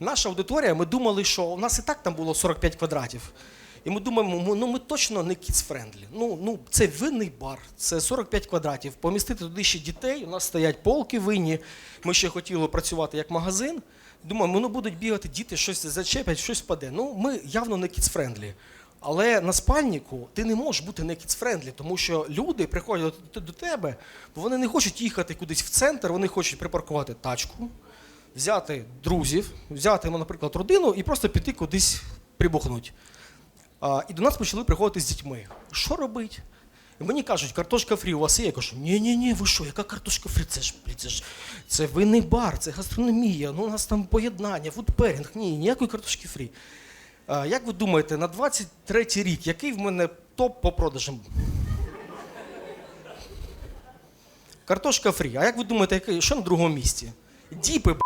Наша аудиторія, ми думали, що у нас і так там було 45 квадратів. І ми думаємо, ну ми точно не friendly. Ну, ну це винний бар, це 45 квадратів. Помістити туди ще дітей. У нас стоять полки винні. Ми ще хотіли працювати як магазин. Думаємо, ну будуть бігати діти, щось зачеплять, щось впаде. Ну, ми явно не friendly. Але на спальнику ти не можеш бути не friendly, тому що люди приходять до тебе, бо вони не хочуть їхати кудись в центр, вони хочуть припаркувати тачку, взяти друзів, взяти, ну, наприклад, родину і просто піти кудись прибухнуть. А, і до нас почали приходити з дітьми. Що робить? І мені кажуть, картошка фрі у вас є. Я кажу, ні, ні, ви що, яка картошка фрі? Це ж, блін, це ж це винний бар, це гастрономія, ну у нас там поєднання, фудперінг. Ні, ніякої картошки фрі. А, як ви думаєте, на 23-й рік, який в мене топ по продажам? Картошка фрі. А як ви думаєте, що на другому місці? Діпи.